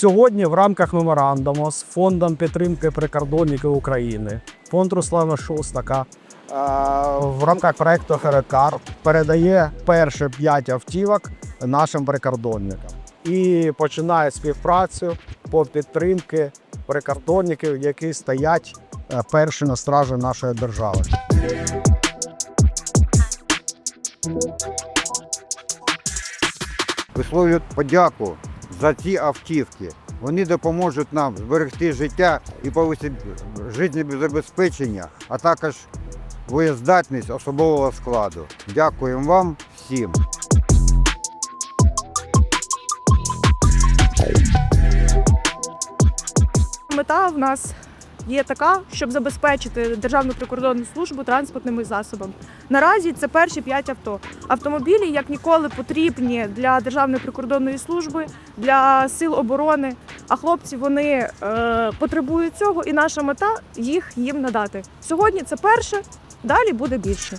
Сьогодні в рамках меморандуму з фондом підтримки прикордонників України, фонд Руслана Шостака, е, в рамках проекту Херекар передає перші п'ять автівок нашим прикордонникам і починає співпрацю по підтримки прикордонників, які стоять е, перші на стражі нашої держави. Висловлюють подяку за ці автівки. Вони допоможуть нам зберегти життя і повисити життєзабезпечення, а також боєздатність особового складу. Дякуємо вам всім. Мета в нас є така, щоб забезпечити Державну прикордонну службу транспортними засобами. Наразі це перші п'ять авто. Автомобілі як ніколи потрібні для Державної прикордонної служби, для сил оборони. А хлопці вони е, потребують цього, і наша мета їх їм надати. Сьогодні це перше, далі буде більше.